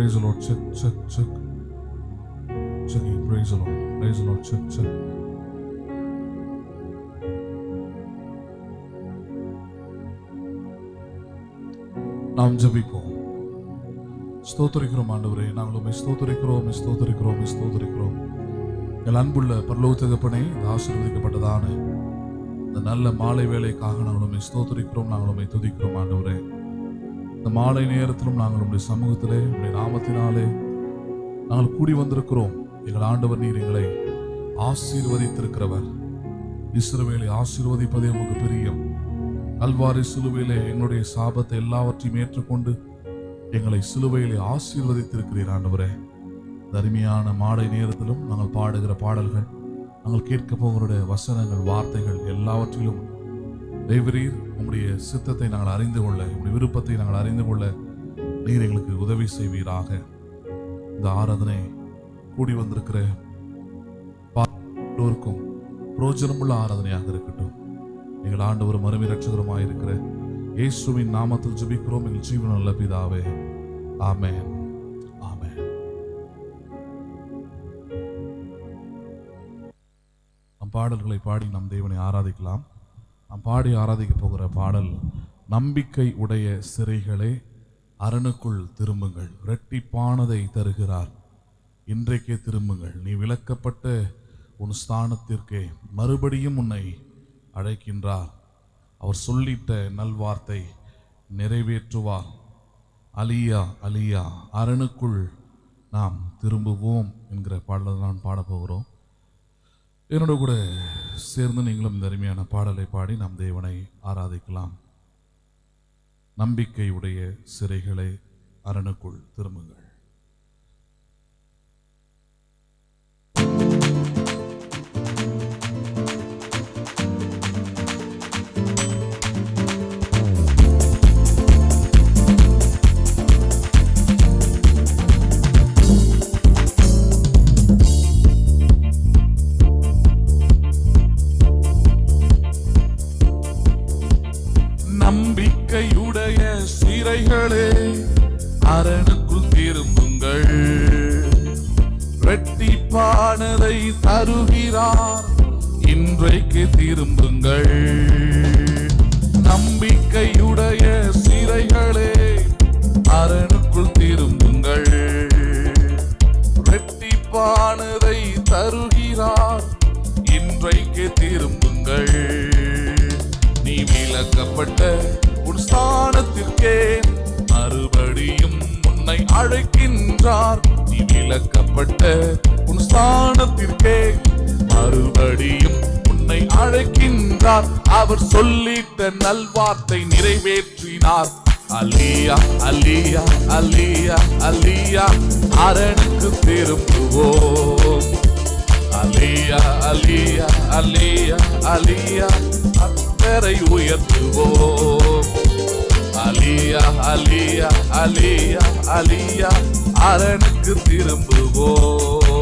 Praise the Lord. Check, check, check. Checking. Praise the Lord. Praise the Lord. Check, check. நாம் ஜபிப்போம் ஸ்தோத்தரிக்கிறோம் ஆண்டவரே நாங்கள் உண்மை ஸ்தோத்தரிக்கிறோம் ஸ்தோத்தரிக்கிறோம் ஸ்தோத்தரிக்கிறோம் எங்கள் அன்புள்ள பரலோக தகப்பனே இந்த ஆசீர்வதிக்கப்பட்டதான இந்த நல்ல மாலை வேலைக்காக நாங்கள் உண்மை ஸ்தோத்தரிக்கிறோம் நாங்கள் உண்மை துதிக்கிறோம் ஆண்டவரே இந்த மாலை நேரத்திலும் நாங்கள் உடைய சமூகத்திலே உடைய நாமத்தினாலே நாங்கள் கூடி வந்திருக்கிறோம். எங்கள் ஆண்டவர் நீர் எங்களை ஆசீர்வதித்திருக்கிறவர். இஸ்ரவேலை ஆசீர்வதிப்பதே உமக்கு பிரியம். கல்வாரி சிலுவையிலே எங்களுடைய சாபத்தை எல்லாவற்றையும் ஏற்றுக்கொண்டு எங்களை சிலுவையிலே ஆசீர்வதித்திருக்கிறீர் ஆண்டவரே. தருமையான மாலை நேரத்திலும் நாங்கள் பாடுகிற பாடல்கள் நாங்கள் கேட்க போகிற வசனங்கள் வார்த்தைகள் எல்லாவற்றிலும் தேவரீர் உம்முடைய சித்தத்தை நாங்கள் அறிந்து கொள்ள உடைய விருப்பத்தை நாங்கள் அறிந்து கொள்ள நீர் எங்களுக்கு உதவி செய்வீராக. இந்த ஆராதனை கூடி வந்திருக்கிற எல்லோருக்கும் பிரோஜனமுள்ள ஆராதனையாக இருக்கட்டும். எங்கள் ஒரு அருமை ரட்சகரமாக இருக்கிற இயேசுவின் நாமத்தில் ஜபிக்கிறோம். எங்கள் ஜீவன் நல்ல பிதாவே. ஆமேன். ஆமென். நம் பாடல்களை பாடி நம் தேவனை ஆராதிக்கலாம். நாம் பாடி ஆராதிக்க போகிற பாடல் நம்பிக்கை உடைய சிறைகளே அரணுக்குள் திரும்புங்கள். இரட்டிப்பானதை தருகிறார். இன்றைக்கே திரும்புங்கள். நீ விளக்கப்பட்ட உன் ஸ்தானத்திற்கே மறுபடியும் உன்னை அழைக்கின்றார். அவர் சொல்லிட்ட நல்வார்த்தை நிறைவேற்றுவார் அலியா அலியா அரணுக்குள் நாம் திரும்புவோம் என்கிற பாடலை நான் பாடப்போகிறோம் என்னோட கூட சேர்ந்து நீங்களும் இந்த அருமையான பாடலை பாடி நாம் தேவனை ஆராதிக்கலாம். நம்பிக்கையுடைய சிறைகளை அரணுக்குள் திரும்புங்கள். ரெட்டிப்பானதை தருகிறார். இன்றைக்கு திரும்புங்கள். நம்பிக்கையுடைய சிறைகளே அரணுக்குள் திரும்புங்கள். வெட்டிப்பானதை தருகிறார். இன்றைக்கு திரும்புங்கள். நீ விளக்கப்பட்ட உன் ஸ்தானத்திற்கே மறுபடியும் உன்னை அழைக்கின்றார். நீ விளக்கப்பட்ட உன் ஸ்தானத்திற்கே மறுபடியும் உன்னை அழைக்கின்றார். அவர் சொல்லிட்ட நல்வார்த்தை நிறைவேற்றினார். அலியா அலியா அலியா அலியா அரணுக்கு திரும்புவோம். அலியா அலியா அலியா அலியா அத்தரை உயர்த்துவோம். அலியா அலியா அலியா அலியா அரணுக்கு திரும்புவோம்.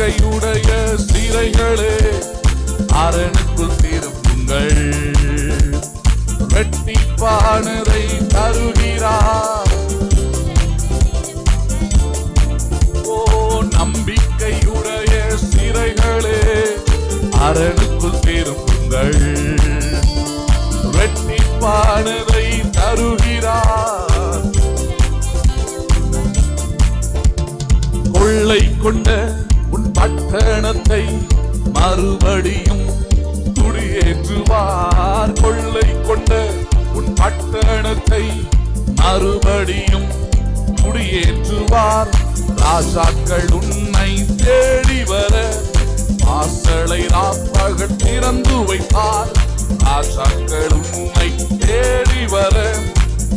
அன்பிக்கையுடைய சீரைகளே அரணுக்குள் திரும்புங்கள் வெட்டிப்பானதை தருகிறார். ஓ நம்பிக்கையுடைய சீரைகளே அரணுக்குள் திரும்புங்கள் வெட்டிப்பானதை தருகிறார். கொள்ளை கொண்ட பட்டணத்தை மறுபடியும் குடியேற்றுவார். கொள்ளை கொண்ட உன் பட்டணத்தை மறுபடியும் குடியேற்றுவார். ராஜாக்கள் உன்னை தேடி வர வாசலை ராப்பகல் திறந்து வைப்பார். ராஜாக்கள் உன்னை தேடி வர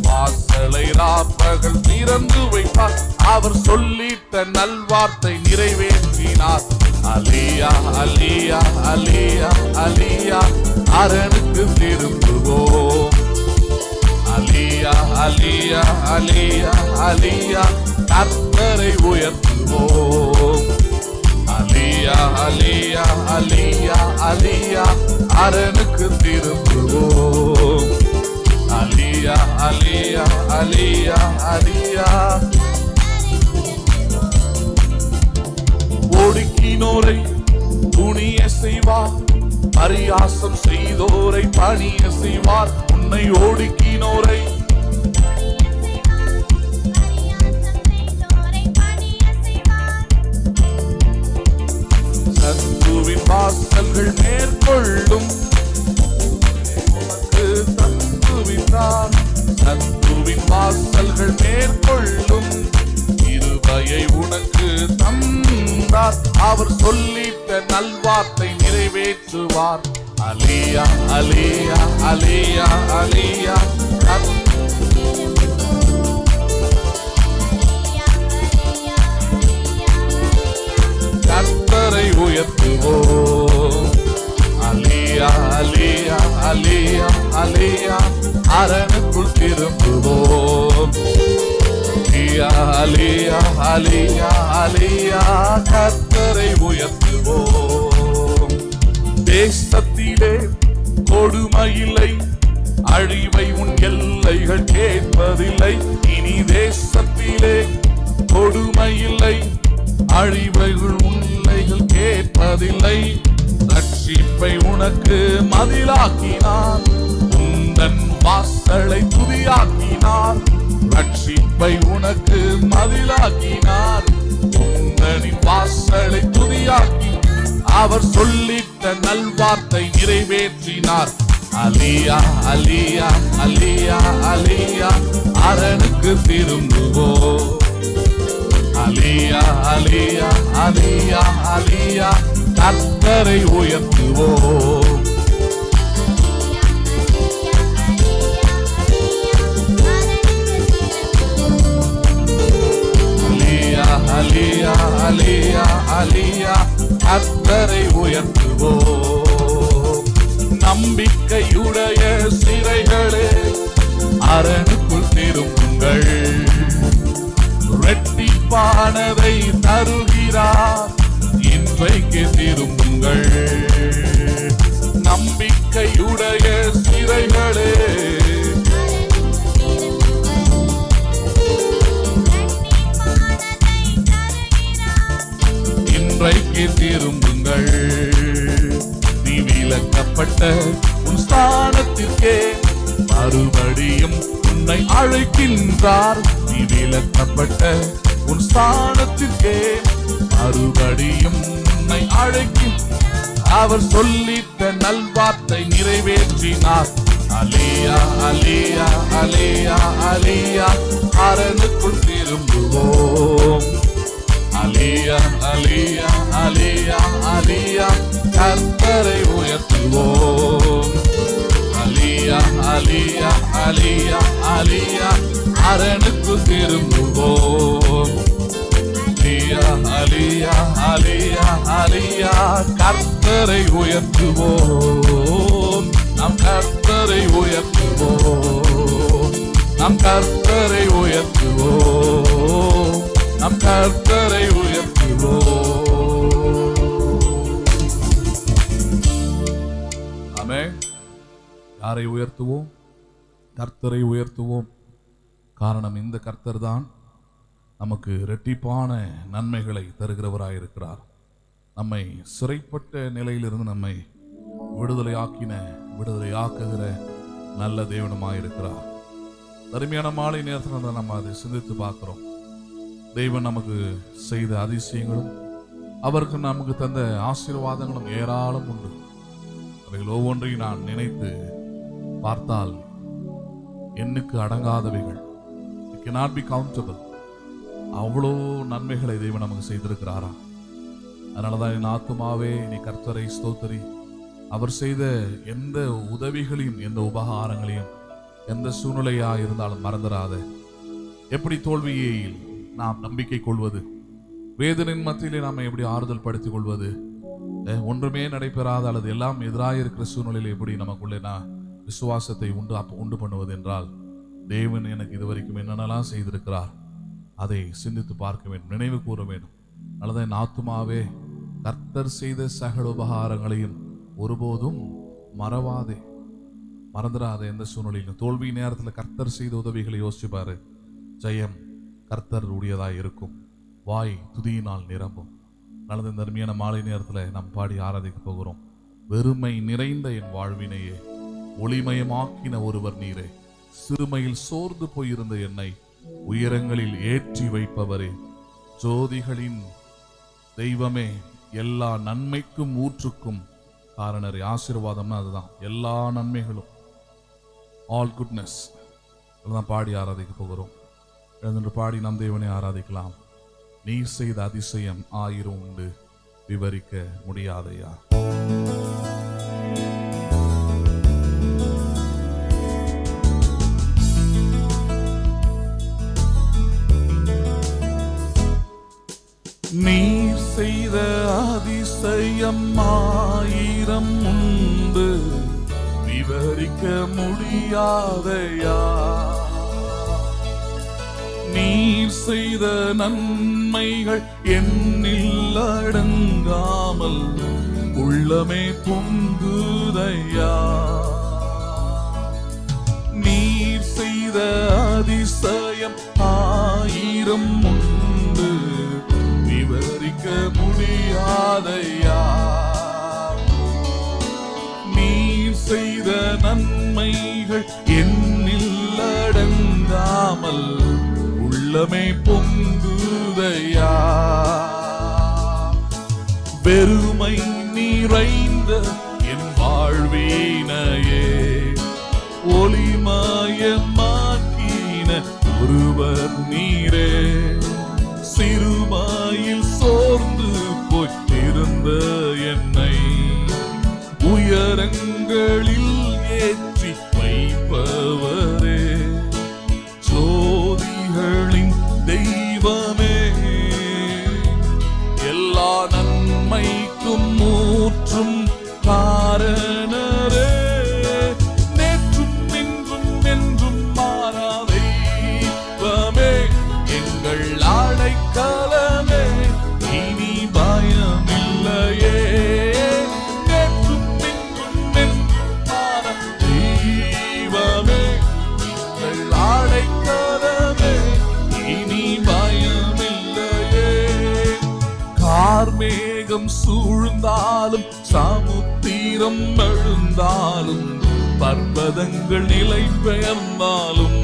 வாசலை ராப்பகல் திறந்து வைப்பார் அவர் சொல்லிட்ட நல்வார்த்தை நிறைவேற்றினார். அலியா அலியா அலியா அலியா அரணுக்கு திரும்புவோம் அலியா அலியா அலியா அலியா கத்தரை உயர்த்துவோம் அலியா அலியா அலியா அலியா அரணுக்கு திரும்புவோம் அலியா அலியா அலியா அலியா ஒடுக்கினோரை துணிய செய்வார் பரியாசம் செய்தோரை பணிய செய்வார் உன்னை ஒடுக்கினோரை சத்துவின் வாசல்கள் மேற்கொள்ளும். தந்துவித்தார் நத்துவின் வாசல்கள் மேற்கொள்ளும். இருபயை உனக்கு தந்தார். அவர் சொல்லிட்ட நல்வார்த்தை நிறைவேற்றுவார். அலியா அலியா அலியா அலியா. கத்தரை உயர்த்துவோம். அலியா அலியா அலியா அலியா அரணுக்குள் திரும்புவோம். அலியா அலியா அலியா அலியா கர்த்தரை உயர்த்துவோம். தேசத்திலே கொடுமையில்லை அழிவை உன் எல்லைகள் கேட்பதில்லை. இனி தேசத்திலே கொடுமையில்லை அழிவைகள் உன்னைகள் கேட்பதில்லை. ரட்சிப்பை உனக்கு மதிலாக்கினார் உந்தன் வாசலை துதியாக்கினார் ரட்சிப்பை உனக்கு மதிலாக்கினார் உந்தனின் வாசலை துதியாக்கி அவர் சொல்லிட்ட நல்வார்த்தை நிறைவேற்றினார். அலியா அலியா அலியா அலியா அரணுக்கு திரும்புவோ. அலியா அலியா அலியா அலியா கர்த்தரை உயர்த்துவோம். அலியா அலியா அலியா அலியா கர்த்தரை உயர்த்துவோம். நம்பிக்கையுடைய சிறைகளே அரணுக்குள் திரும்புங்கள். ரெட்டிப்பானதை தருகிறார். நம்பிக்கையுடைய சிறைகளே இன்றைக்கு திரும்புங்கள். நீ விளக்கப்பட்ட உன் ஸ்தானத்திற்கே மறுபடியும் உன்னை அழைக்கின்றார். நீ விளக்கப்பட்ட உன் ஸ்தானத்திற்கே மறுபடியும் என்னை அழைக்கும் அவர் சொல்லித்த நல்வார்த்தை நிறைவேற்றினார். அலியா அலியா அலியா அலியா அரணுக்குள் திரும்புவோம். அலியா அலியா அலியா அலியா கர்த்தரை உயர்த்துவோம். அலியா அலியா அலியா அலியா அரணுக்கு திரும்புவோம். அலியா அலியா அலியா அலியா கர்த்தரை உயர்த்துவோம். நம் கர்த்தரை உயர்த்துவோம். நம் கர்த்தரை உயர்த்துவோம். நம் கர்த்தரை உயர்த்துவோம். ஆமே யாரை உயர்த்துவோம்? கர்த்தரை உயர்த்துவோம். காரணம் இந்த கர்த்தர் தான் நமக்கு இரட்டிப்பான நன்மைகளை தருகிறவராயிருக்கிறார். நம்மை சிறைப்பட்ட நிலையிலிருந்து நம்மை விடுதலையாக்கின விடுதலையாக்குகிற நல்ல தேவனமாயிருக்கிறார். அருமையான மாலை நேரத்தில் நம்ம அதை சிந்தித்து பார்க்குறோம். தெய்வன் நமக்கு செய்த அதிசயங்களும் அவருக்கு நமக்கு தந்த ஆசீர்வாதங்களும் ஏராளம் உண்டு. அவைகள் ஒவ்வொன்றையும் நான் நினைத்து பார்த்தால் எண்ணுக்கு அடங்காதவைகள் cannot பி கவுண்டபிள் அவ்வளோ நன்மைகளை தெய்வம் நமக்கு செய்திருக்கிறாரா? அதனால தான் என் ஆத்துமாவே நீ கர்த்தரை ஸ்தோத்தரி. அவர் செய்த எந்த உதவிகளையும் எந்த உபகாரங்களையும் எந்த சூழ்நிலையாக இருந்தாலும் மறந்துடாத எப்படி தோல்வியை நாம் நம்பிக்கை கொள்வது? வேதனின் மத்தியிலே நாம் எப்படி ஆறுதல் படுத்திக் கொள்வது ஒன்றுமே நடைபெறாத அல்லது எல்லாம் எதிராக இருக்கிற சூழ்நிலையில் எப்படி நமக்குள்ளே நான் விசுவாசத்தை உண்டு உண்டு பண்ணுவது என்றால் தேவன் எனக்கு இதுவரைக்கும் என்னென்னலாம் செய்திருக்கிறார்? அதை சிந்தித்து பார்க்க வேண்டும் நினைவு கூற வேண்டும். அல்லது என் ஆத்துமாவே கர்த்தர் செய்த சகல உபகாரங்களையும் ஒருபோதும் மறவாதே. மறந்துடாத எந்த சூழ்நிலையிலும். தோல்வி நேரத்தில் கர்த்தர் செய்த உதவிகளை யோசிப்பார் ஜெயம் கர்த்தர் உடையதாக இருக்கும். வாய் துதியினால் நிரம்பும். நல்லது நர்மையான மாலை நேரத்தில் நாம் பாடி ஆராதிக்க போகிறோம். வெறுமை நிறைந்த என் வாழ்வினையே ஒளிமயமாக்கின ஒருவர் நீரே. சிறுமையில் சோர்ந்து போயிருந்த என்னை உயரங்களில் ஏற்றி வைப்பவரே ஜோதிகளின் தெய்வமே எல்லா நன்மைக்கும் ஊற்றுக்கும் காரணர். ஆசீர்வாதம்னா அதுதான். எல்லா நன்மைகளும். ஆல் குட்னஸ் தான் பாடி ஆராதிக்க போகிறோம். எழுந்து பாடி நம் தேவனை ஆராதிக்கலாம். நீ செய்த அதிசயம் ஆயிரம் உண்டு. விவரிக்க முடியாதையா? அதிசயம் ஆயிரம் உண்டு. விவரிக்க முடியாதையா? நீர் செய்த நன்மைகள் என்னில் அடங்காமல் உள்ளமே பொங்குதையா? நீர் செய்த அதிசயம் ஆயிரம் உண்டு. விவரிக்க முடியாதையா? நன்மைகள் என்னில் அடங்காமல் உள்ளமே பொங்குதையா? பெருமை நிறைந்த என் வாழ்வீனையே ஒளிமயமாக்கின ஒருவர் நீரே. சிறுமாயில் சோர்ந்து போய்த்திருந்த என்னை உயரங்களில் ஏற்ற கார்மேகம் சூழ்ந்தாலும் சமுத்திரம் எழுந்தாலும் பர்வதங்கள் நிலை பெயர்ந்தாலும்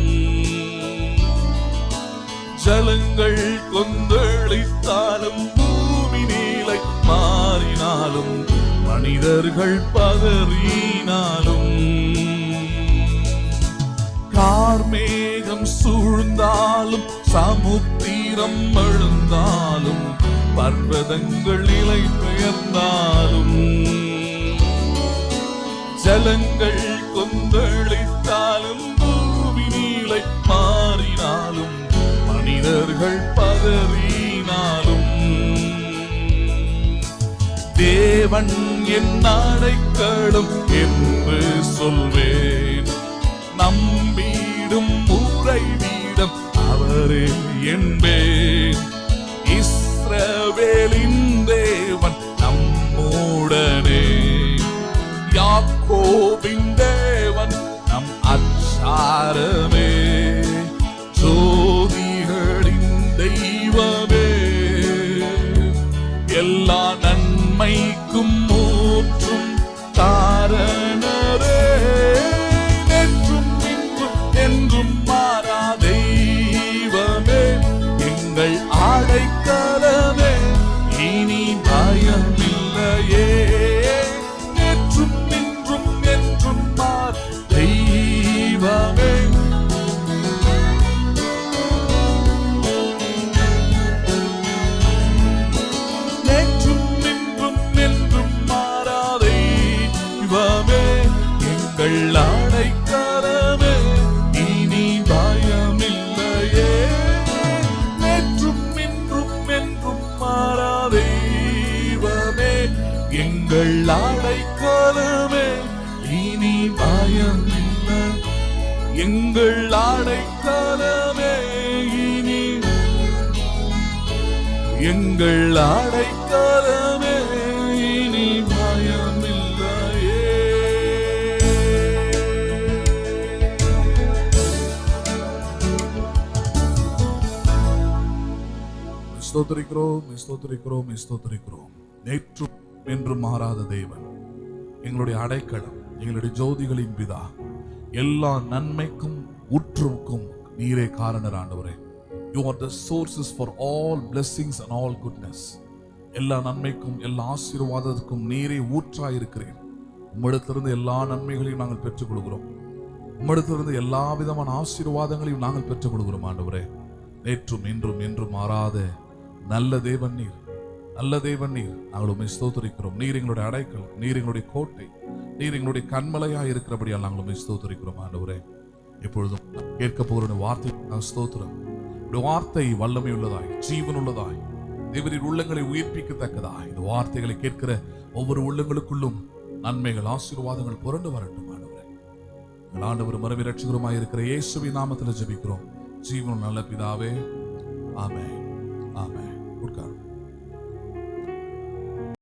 ஜலங்கள் கொந்தளித்தாலும் பூமி நீலை மாறினாலும் மனிதர்கள் பதறினாலும் கார்மேகம் சூழ்ந்தாலும் சமுத்திரம் எழுந்தாலும் பர்வதங்கள் நிலை பெயர்ந்தாலும் ஜலங்கள் கொந்தளித்தாலும் பூமி நீலை மாறினாலும் மனிதர்கள் பதறினாலும் தேவன் என் அடைக்கலும் என்று சொல்வேன். நம்பிடும் உறைவிடம் அவரே என்பேன். இஸ்ரவேலின் தேவன் நம்முடனே. யாக்கோவின் சகலமே இனி பயம் எங்கள் ஆடைக்கலமே இனி எங்கள் ஆடைக்கலமே இனி பயம் இல்லையே. ஸ்தோத்திரிக்கிறோம் ஸ்தோத்திரிக்கிறோம் ஸ்தோத்திரிக்கிறோம். நேற்று என்று மாறாத தேவன். எங்களுடைய அடைக்கலம் எங்களுடைய ஜோதிகளின் பிதா. எல்லா நன்மைக்கும் ஊற்றுக்கும் நீரே காரணர் ஆண்டவரே. You are the sources for all blessings and all goodness எல்லா நன்மைக்கும் எல்லா ஆசீர்வாதத்துக்கும் நீரே ஊற்றாய் இருக்கிறேன் உம்மிடத்திலிருந்து எல்லா நன்மைகளையும் நாங்கள் பெற்றுக் கொடுக்கிறோம் உம்மிடத்திலிருந்து எல்லா விதமான ஆசீர்வாதங்களையும் நாங்கள் பெற்றுக் கொடுக்கிறோம் ஆண்டவரே. நேற்றும் இன்றும் என்றும் மாறாத நல்ல தேவன் நீர். நல்ல தேவன் நீர். நாங்கள் உண்மை ஸ்தோத்தரிக்கிறோம். நீர் எங்களுடைய அடைக்கல் நீர் எங்களுடைய கோட்டை நீர் எங்களுடைய கண்மலையா இருக்கிறபடியால் நாங்கள் உண்மை ஸ்தோத்தரிக்கிறோம் ஆண்டவரே. எப்பொழுதும் கேட்க போகிற வார்த்தை நான் ஸ்தோத்திரம். வார்த்தை வல்லமை உள்ளதாய் ஜீவன் உள்ளதாய் தேவரின் உள்ளங்களை உயிர்ப்பிக்கத்தக்கதாய். இந்த வார்த்தைகளை கேட்கிற ஒவ்வொரு உள்ளங்களுக்குள்ளும் நன்மைகள் ஆசீர்வாதங்கள் புரண்டு வரட்டும் ஆண்டவரே. ஆண்டவர் மரபி ரட்சகருமாய் இருக்கிற இயேசுவி நாமத்தில் ஜெபிக்கிறோம். ஜீவன் நல்ல பிதாவே ஆமே ஆமே உட்கார்.